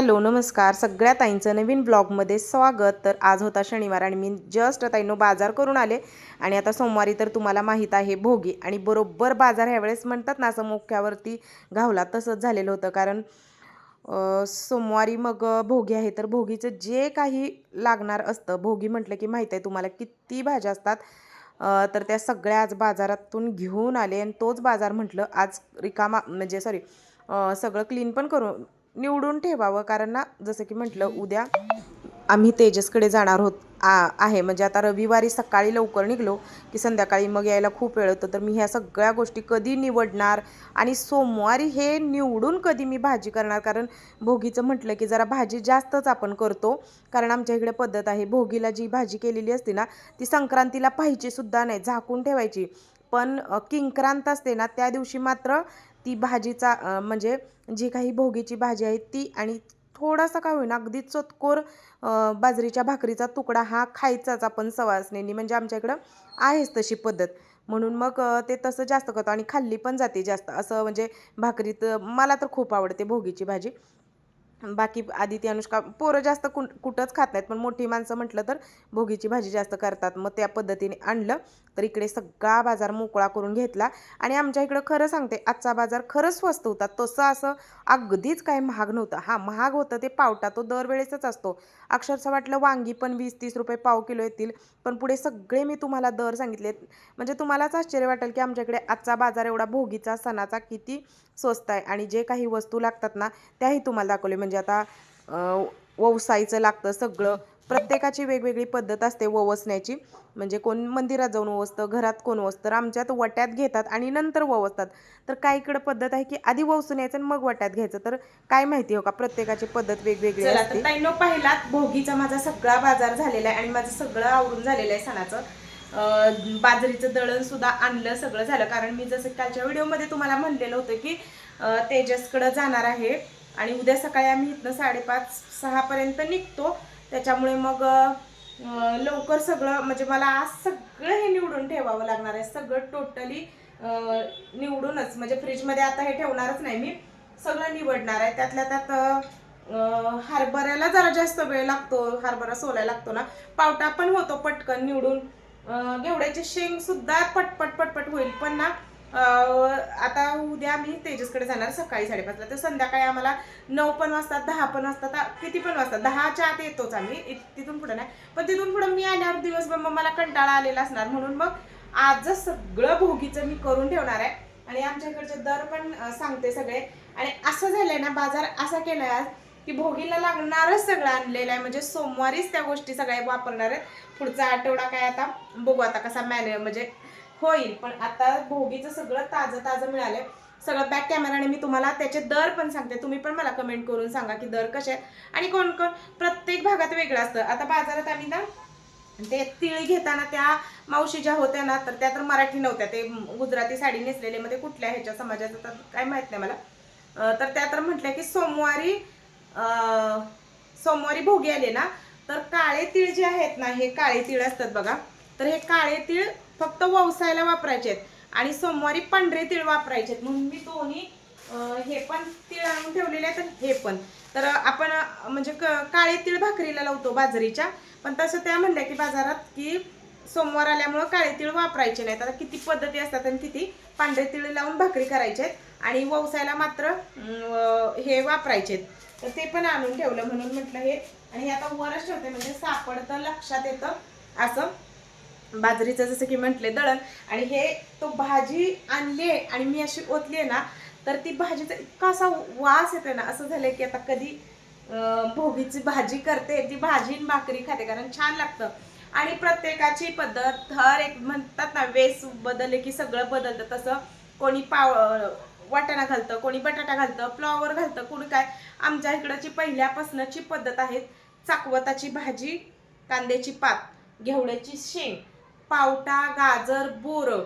Hello नमस्कार. सगळ्या ताईंचं नवीन ब्लॉगमध्ये स्वागत. तर आज होता शनिवार आणि मी जस्ट ताईंनो बाजार करून आले आणि आता सोमवारी तर तुम्हाला माहीत आहे भोगी आणि बरोबर बाजार ह्यावेळेस म्हणतात ना असं मोक्यावरती घावला तसंच झालेलं होतं. कारण सोमवारी मग भोगी आहे तर भोगीचं जे काही लागणार असतं भोगी म्हटलं की माहीत आहे तुम्हाला किती भाज्या असतात तर त्या सगळ्या आज बाजारातून घेऊन आले आणि तोच बाजार म्हटलं आज रिकामा म्हणजे सॉरी सगळं क्लीन पण करून निवडून ठेवावं. कारण ना जसं की म्हटलं उद्या आम्ही तेजसकडे जाणार होत आ आहे. म्हणजे आता रविवारी सकाळी लवकर निघलो की संध्याकाळी मग यायला खूप वेळ होतो. तर मी ह्या सगळ्या गोष्टी कधी निवडणार आणि सोमवारी हे निवडून कधी मी भाजी करणार? कारण भोगीचं म्हटलं की जरा भाजी जास्तच आपण करतो. कारण आमच्या इकडे पद्धत आहे भोगीला जी भाजी केलेली असते ना ती संक्रांतीला पाहिजे सुद्धा नाही. झाकून ठेवायची. पण किंक्रांत असते ना त्या दिवशी मात्र ती भाजीचा म्हणजे जी काही भोगीची भाजी आहे ती आणि थोडासा का होईना अगदी चतकोर बाजरीच्या भाकरीचा तुकडा हा खायचाच आपण सवासनेनी म्हणजे आमच्या इकडं आहेच तशी पद्धत. म्हणून मग ते तसं जास्त करतो आणि खाल्ली पण जाते जास्त. असं म्हणजे भाकरीत मला तर खूप आवडते भोगीची भाजी. बाकी आदिती अनुष्का पोरं जास्त कु कुठंच खात नाहीत पण मोठी माणसं म्हटलं तर भोगीची भाजी जास्त करतात. मग त्या पद्धतीने आणलं तर इकडे सगळा बाजार मोकळा करून घेतला. आणि आमच्या इकडं खरं सांगते आजचा बाजार खरंच स्वस्त होता. तसं असं अगदीच काय महाग नव्हतं. हां महाग होतं ते पावटा तो दरवेळेसच असतो. अक्षरशः वाटलं वांगी पण वीस तीस रुपये पाव किलो येतील. पण पुढे सगळे मी तुम्हाला दर सांगितले. म्हणजे तुम्हालाच आश्चर्य वाटेल की आमच्याकडे आजचा बाजार एवढा भोगीचा सणाचा किती स्वस्त आहे. आणि जे काही वस्तू लागतात ना त्याही तुम्हाला दाखवले. म्हणजे आता अं, ववसायचं लागतं सगळं. प्रत्येकाची वेगवेगळी पद्धत असते ववसण्याची. म्हणजे कोण मंदिरात जाऊन ववसतं घरात कोण वसतं तर आमच्यात वट्यात घेतात आणि नंतर ववसतात. तर काही इकडं पद्धत आहे की आधी ववसून यायचं आणि मग वट्यात घ्यायचं. तर काय माहिती हो का? प्रत्येकाची पद्धत वेगवेगळी असते. तर ताईंनो पाहिलात भोगीचा माझा सगळा बाजार झालेला आहे आणि माझं सगळं आवरून झालेलं आहे सणाचं. बाजरीचं दळण सुद्धा आणलं सगळं झालं. कारण मी जसं कालच्या व्हिडिओमध्ये तुम्हाला म्हणलेलं होतं की तेजसकडं जाणार आहे. आणि उद्या सकाळी आम्ही इथनं साडेपाच सहापर्यंत निघतो. त्याच्यामुळे मग लवकर सगळं म्हणजे मला आज सगळं हे निवडून ठेवावं लागणार आहे. सगळं टोटली निवडूनच. म्हणजे फ्रीजमध्ये आता हे ठेवणारच नाही मी. सगळं निवडणार आहे. त्यातल्या त्यात हरभऱ्याला जरा जास्त वेळ लागतो. हरभरा सोलायला लागतो ना. पावटा पण होतो पटकन निवडून. घेवड्याचे घेवड्याची पटपट पटपट होईल. पण ना आता उद्या आम्ही तेजसकडे जाणार सकाळी साडेपाचला. तर संध्याकाळी आम्हाला नऊ पण वाजतात दहा पण वाजतात किती पण वाजतात. दहाच्या आत येतोच आम्ही. तिथून पुढं नाही. पण तिथून पुढं मी आल्यावर दिवसभर मग मला कंटाळा आलेला असणार. म्हणून मग आजच सगळं भोगीचं मी करून ठेवणार आहे. आणि आमच्या इकडचे दर पण सांगते सगळे. आणि असं झालंय ना बाजार असा केलाय आज की भोगीला लागणारच सगळं आणलेलं आहे. म्हणजे सोमवारीच त्या गोष्टी सगळ्या वापरणार आहेत. पुढचा आठवडा काय आता? बघू आता कसा मॅने म्हणजे होईल. पण आता भोगीचं सगळं ताजं ताजं मिळालंय. सगळं बॅक कॅमेराने मी तुम्हाला त्याचे दर पण सांगते. तुम्ही पण मला कमेंट करून सांगा की दर कसे आहेत. आणि कोण कोण? प्रत्येक भागात वेगळं असतं. आता बाजारात आम्ही ना ते तिळी घेताना त्या मावशी ज्या होत्या ना तर त्या तर मराठी नव्हत्या. ते गुजराती साडी नेसलेले. मध्ये कुठल्या ह्याच्या समाजाचं तर काय माहीत नाही मला. तर त्या तर म्हटल्या की सोमवारी सोमवारी भोगी आले ना तर काळे तीळ जे आहेत ना हे काळे तीळ असतात बघा. तर हे काळे तीळ फक्त व्यवसायाला वापरायचे आहेत आणि सोमवारी पांढरे तीळ वापरायचे आहेत म्हणून मी दोन्ही हे पण तीळ आणून ठेवलेले आहेत आणि हे पण. तर आपण म्हणजे क- काळे तीळ भाकरीला लावतो बाजरीच्या. पण तसं त्या म्हणल्या की बाजारात की सोमवार आल्यामुळं काळे तीळ वापरायचे नाहीत. आता किती पद्धती असतात आणि किती पांढरे तीळ लावून भाकरी करायचे आहेत आणि व्यवसायाला मात्र हे वापरायचे आहेत तर ते पण आणून ठेवलं म्हणून म्हटलं हे. आणि हे आता वरच ठेवते. म्हणजे सापडतं लक्षात येतं असं. बाजरीचं जसं की म्हटले दळण आणि हे तो भाजी आणली आहे आणि मी अशी ओतली आहे ना तर ती भाजीचा इतका असा वास येतोय ना असं झालंय की आता कधी भोगीची भाजी करते ती भाजी भाकरी खाते कारण छान लागतं. आणि प्रत्येकाची पद्धत हर एक म्हणतात ना वेस बदलले की सगळं बदलतं तसं कोणी पाव वाटाणा घालतं कोणी बटाटा घालतं फ्लॉवर घालतं कोणी काय. आमच्या इकडची पहिल्यापासूनची पद्धत आहे चाकवताची भाजी कांद्याची पात घेवड्याची शेंग पावटा गाजर बोरं.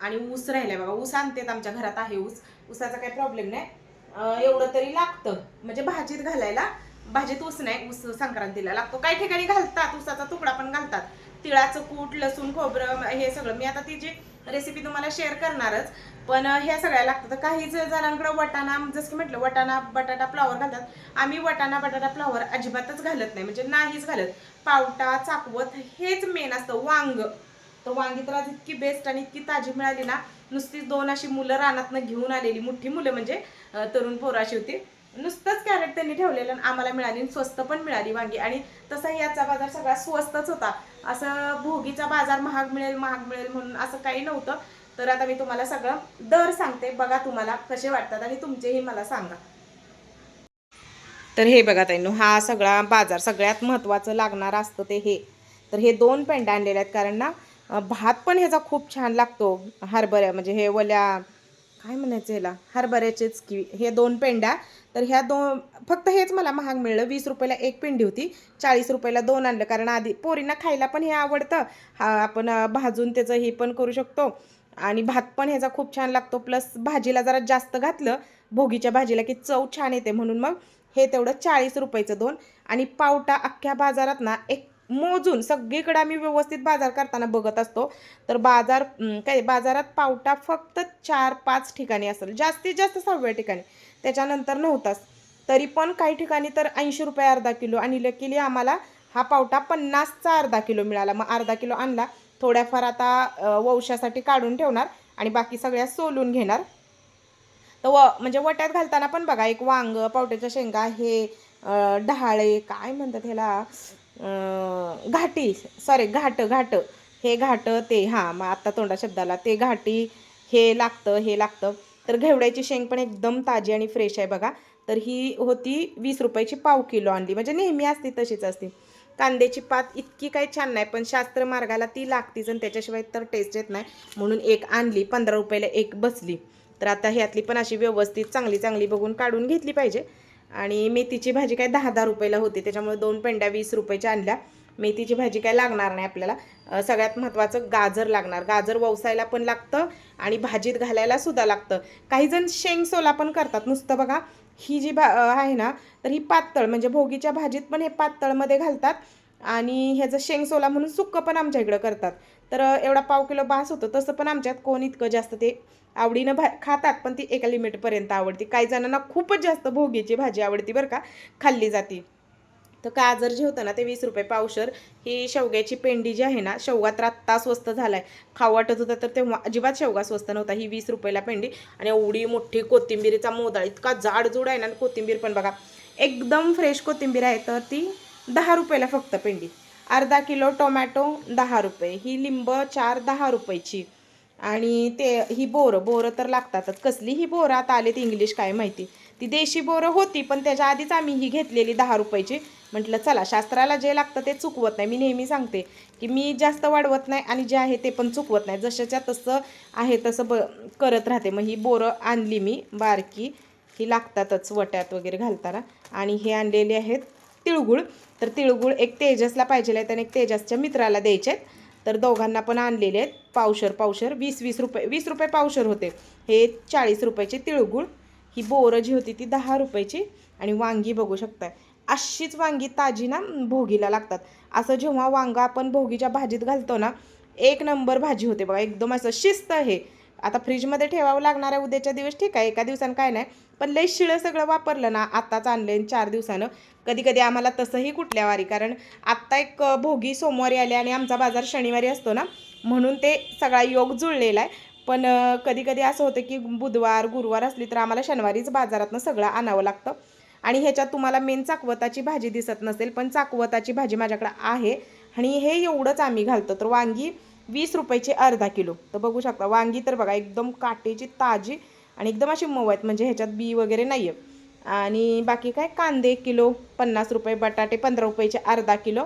आणि ऊस राहिलाय बघा ऊस आणतेत आमच्या घरात आहे ऊस. ऊसाचा काही प्रॉब्लेम नाही. एवढं तरी लागतं. म्हणजे भाजीत घालायला भाजीत ऊस नाही ऊस संक्रांतीला लागतो. काही ठिकाणी घालतात ऊसाचा तुकडा पण घालतात. तिळाचं कूट लसूण खोबरं हे सगळं. मी आता ती जे रेसिपी तुम्हाला शेअर करणारच. पण ह्या सगळ्या लागतात. तर काही ज- जणांकडे वटाणा जसं की म्हटलं वटाणा बटाटा फ्लावर घालतात. आम्ही वटाणा बटाटा फ्लावर अजिबातच घालत नाही. म्हणजे नाहीच घालत. पावटा चाकवत हेच मेन असतं. वांग. तर वांगी तर आज इतकी बेस्ट आणि इतकी ताजी मिळाली ना नुसतीच दोन अशी मुलं रानातनं घेऊन आलेली. मोठी मुलं म्हणजे तरुण पोराशी होती. नुसतंच कॅरेट त्यांनी ठेवलेलं आणि आम्हाला मिळाली आणि स्वस्त पण मिळाली वांगी. आणि तसाही याचा बाजार सगळा स्वस्तच होता. असं भोगीचा बाजार महाग मिळेल महाग मिळेल म्हणून असं काही नव्हतं. तर आता मी तुम्हाला सगळं दर सांगते. बघा तुम्हाला कसे वाटतात आणि तुमचेही मला सांगा. तर हे बघा ताईनो हा सगळा बाजार सगळ्यात महत्त्वाचं लागणार असतं ते हे. तर हे दोन पेंड आणलेल्या आहेत. कारण ना भात पण ह्याचा खूप छान लागतो. हरभऱ्या म्हणजे हे वल्या काय म्हणायचं ह्याला हरभऱ्याचेच की हे दोन पेंड्या तर ह्या दोन फक्त हेच मला महाग मिळलं. वीस रुपयाला एक पेंडी होती. चाळीस रुपयाला दोन आणलं. कारण आधी पोरींना खायला पण हे आवडतं. हा आपण भाजून त्याचं हे पण करू शकतो. आणि भात पण ह्याचा खूप छान लागतो. प्लस भाजीला जरा जास्त घातलं भोगीच्या भाजीला की चव छान येते म्हणून मग हे तेवढं चाळीस रुपयाचं दोन. आणि पावटा अख्ख्या बाजारात ना एक मोजून सगळीकडे आम्ही व्यवस्थित बाजार करताना बघत असतो. तर बाजार काय बाजारात पावटा फक्त चार पाच ठिकाणी असेल. जास्तीत जास्त सहाव्या ठिकाणी. त्याच्यानंतर नव्हताच तरी पण काही ठिकाणी तर ऐंशी रुपये अर्धा किलो आणि लकीली आम्हाला हा पावटा पन्नासचा अर्धा किलो मिळाला. मग अर्धा किलो आणला. थोड्याफार आता वंशासाठी काढून ठेवणार आणि बाकी सगळ्या सोलून घेणार. तर व म्हणजे वट्यात घालताना पण बघा एक वांग पावट्याच्या शेंगा हे अं, डहाळे काय म्हणतात ह्याला? घाटी सॉरी घाट घाट. हे घाट ते हां मग आत्ता तोंडा शब्दाला ते घाटी हे लागतं हे लागतं. तर घेवड्याची शेंग पण एकदम ताजी आणि फ्रेश आहे बघा. तर ही होती वीस रुपयाची पाव किलो आणली. म्हणजे नेहमी असते तशीच असते. कांद्याची पात इतकी काही छान नाही पण शास्त्र मार्गाला ती लागतीच आणि त्याच्याशिवाय तर टेस्ट येत नाही. म्हणून एक आणली पंधरा रुपयाला एक बसली. तर आता ह्यातली पण अशी व्यवस्थित चांगली चांगली बघून काढून घेतली पाहिजे. आणि मेथीची भाजी काय दहा दहा रुपयाला होती त्याच्यामुळे दोन पेंड्या वीस रुपयाच्या आणल्या. मेथीची भाजी काय लागणार नाही आपल्याला. सगळ्यात महत्त्वाचं गाजर लागणार. गाजर ववसायला पण लागतं आणि भाजीत घालायला सुद्धा लागतं. काही जण शेंग सोला पण करतात. नुसतं बघा ही जी भा आहे ना तर ही पातळ म्हणजे भोगीच्या भाजीत पण हे पातळमध्ये घालतात आणि ह्याचं शेंग सोला म्हणून सुक्क पण आमच्या इकडं करतात. तर एवढा पाव किलो बास होतं. तसं पण आमच्यात कोण इतकं जास्त ते आवडीनं भा खातात पण ती एका लिमिटपर्यंत आवडते. काही जणांना खूपच जास्त भोगीची भाजी आवडती बरं का खाल्ली जाते. तर गाजर जे होतं ना ते वीस रुपये पावशर. ही शेवग्याची पेंडी जी आहे ना शेवगा तर आत्ता स्वस्त झाला आहे खाऊ वाटत होता तर तेव्हा अजिबात शेवगा स्वस्त नव्हता. ही वीस रुपयाला पेंडी आणि एवढी मोठी कोथिंबीरीचा मोदळ इतका जाडजूड आहे ना कोथिंबीर पण बघा. एकदम फ्रेश कोथिंबीर आहे तर ती दहा रुपयाला फक्त पेंडी. अर्धा किलो टोमॅटो दहा रुपये. ही लिंब चार दहा रुपयाची. आणि ते ही बोरं बोरं तर लागतातच. कसली ही बोरं आता आलेत इंग्लिश काय माहिती? ती देशी बोरं होती पण त्याच्या आधीच आम्ही ही घेतलेली दहा रुपयाची. म्हटलं चला शास्त्राला जे लागतं ते चुकवत नाही. मी नेहमी सांगते की मी जास्त वाढवत नाही आणि जे आहे ते पण चुकवत नाही. जशाच्या तसं आहे तसं ब करत राहते. मग ही बोरं आणली मी बारकी. ही लागतातच वट्यात वगैरे घालताना. आणि हे आणलेले आहेत तिळगुळ. तर तिळगुळ एक तेजसला पाहिजे आहेत आणि एक तेजसच्या मित्राला द्यायचे आहेत तर दोघांना पण आणलेले आहेत पावशर पावशर. वीस वीस रुपये वीस रुपये पावशर होते. हे चाळीस रुपयाचे तिळगुळ. ही बोरं जी होती ती दहा रुपयाची आणि वांगी बघू शकताय. अशीच वांगी ताजी ना भोगीला लागतात. असं जेव्हा वांगा आपण भोगीच्या भाजीत घालतो ना एक नंबर भाजी होते बघा. एकदम असं शिस्त हे आता फ्रीजमध्ये ठेवावं लागणार आहे उद्याच्या दिवस ठीक आहे एका दिवसानं काय नाही पण लई शिळं सगळं वापरलं ना आत्ताच आणलं चार दिवसानं. कधी कधी आम्हाला तसंही कुठल्या वारी कारण आत्ता एक भोगी सोमवारी आले आणि आमचा बाजार शनिवारी असतो ना म्हणून ते सगळा योग जुळलेला आहे. पण कधी कधी असं होतं की बुधवार गुरुवार असली तर आम्हाला शनिवारीच बाजारातनं सगळं आणावं लागतं. आणि ह्याच्यात तुम्हाला मेन चाकवताची भाजी दिसत नसेल पण चाकवताची भाजी माझ्याकडं आहे आणि हे एवढंच आम्ही घालतो. तर वांगी वीस रुपयाची अर्धा किलो. तर बघू शकता वांगी तर बघा एकदम काटेची ताजी आणि एकदम अशी मऊ आहेत. म्हणजे ह्याच्यात बी वगैरे नाही आहे आणि बाकी काय? कांदे किलो पन्नास रुपये बटाटे पंधरा रुपयाचे अर्धा किलो.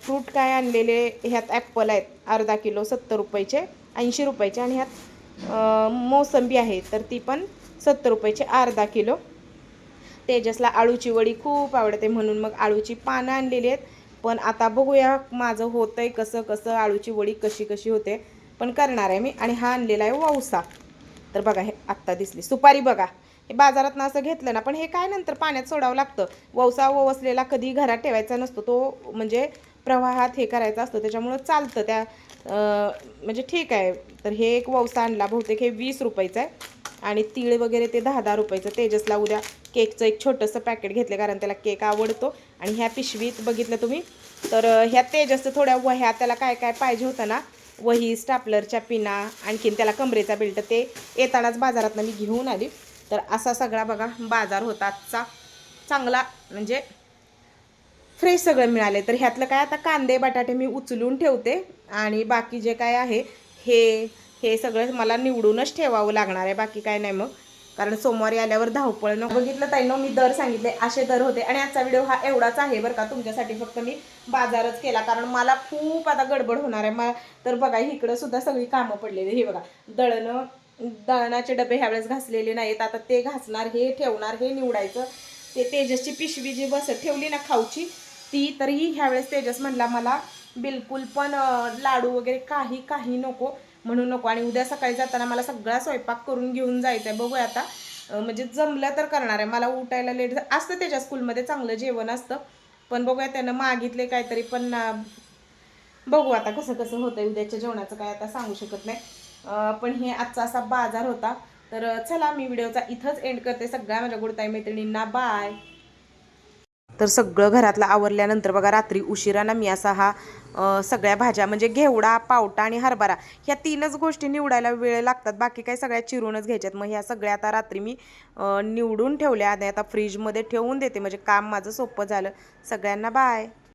फ्रूट काय आणलेले? ह्यात ॲप्पल आहेत अर्धा किलो सत्तर रुपयाचे ऐंशी रुपयाचे. आणि ह्यात मोसंबी आहे तर ती पण सत्तर रुपयाचे अर्धा किलो. तेजसला आळूची वडी खूप आवडते म्हणून मग आळूची पानं आणलेली आहेत. पण आता बघूया माझं होतं आहे कसं कसं आळूची वडी कशी कशी होते. पण करणार आहे मी आणि हा आणलेला आहे वावसा. तर बघा हे आत्ता दिसली. सुपारी बघा. हे बाजारातनं असं घेतलं ना पण हे काय नंतर पाण्यात सोडावं लागतं. ववसा ववसलेला कधी घरात ठेवायचा नसतो तो म्हणजे प्रवाहात हे करायचा असतो त्याच्यामुळं चालतं त्या म्हणजे ठीक आहे. तर हे एक ववसा आणला बहुतेक हे वीस रुपयाचं आहे. आणि तीळ वगैरे ते दहा दहा रुपयाचं तेजसला उद्या केकचं एक छोटंसं पॅकेट घेतलं कारण त्याला केक आवडतो. आणि ह्या पिशवीत बघितलं तुम्ही? तर ह्या तेजसचं थोड्या वह्या त्याला काय काय पाहिजे होतं ना? वही स्टापलरच्या पिना आणखीन त्याला कमरेचा बेल्ट ते येतानाच बाजारातनं मी घेऊन आली. तर असा सगळा बघा बाजार होता आजचा. चांगला म्हणजे फ्रेश सगळं मिळाले तर ह्यातलं काय आता? कांदे बटाटे मी उचलून ठेवते. आणि बाकी जे काय आहे हे हे सगळं मला निवडूनच ठेवावं लागणार आहे बाकी काय नाही मग. कारण सोमवारी आल्यावर धावपळ न बघितलं ताईनं मी दर सांगितले असे दर होते. आणि आजचा व्हिडिओ हा एवढाच आहे बरं का तुमच्यासाठी फक्त मी बाजारच केला. कारण मला खूप आता गडबड होणार आहे. मला तर बघा इकडं सुद्धा सगळी कामं पडलेली हे बघा दळणं दळणाचे डबे ह्यावेळेस घासलेले नाहीत. आता ते घासणार हे ठेवणार हे निवडायचं. ते तेजसची पिशवी जी बस ठेवली ना खाऊची ती तरीही ह्यावेळेस तेजस म्हणला मला बिलकुल पण लाडू वगैरे काही काही नको. म्हणून नको. आणि उद्या सकाळी जाताना मला सगळा स्वयंपाक करून घेऊन जायचं आहे बघूया आता. म्हणजे जमलं तर करणार आहे. मला उठायला लेट असतं त्याच्या स्कूलमध्ये चांगलं जेवण असतं. पण बघूया त्यानं मागितले काहीतरी पण बघू आता कसं कसं होतंय. उद्याच्या जेवणाचं काय आता सांगू शकत नाही. पण हे आजचा असा बाजार होता. तर चला मी व्हिडिओचा इथंच एंड करते. सगळ्या माझ्या गुडताई मैत्रिणींना बाय तर सगळं घरातलं आवरल्यानंतर बघा रात्री उशिरानं मी असा हा सगळ्या भाज्या म्हणजे घेवडा पावटा आणि हरभरा ह्या तीनच गोष्टी निवडायला वेळ लागतात. बाकी काही सगळ्या चिरूनच घ्यायच्यात. मग ह्या सगळ्या आता रात्री मी निवडून ठेवल्या आणि आता फ्रीजमध्ये ठेवून देते. म्हणजे काम माझं सोपं झालं. सगळ्यांना बाय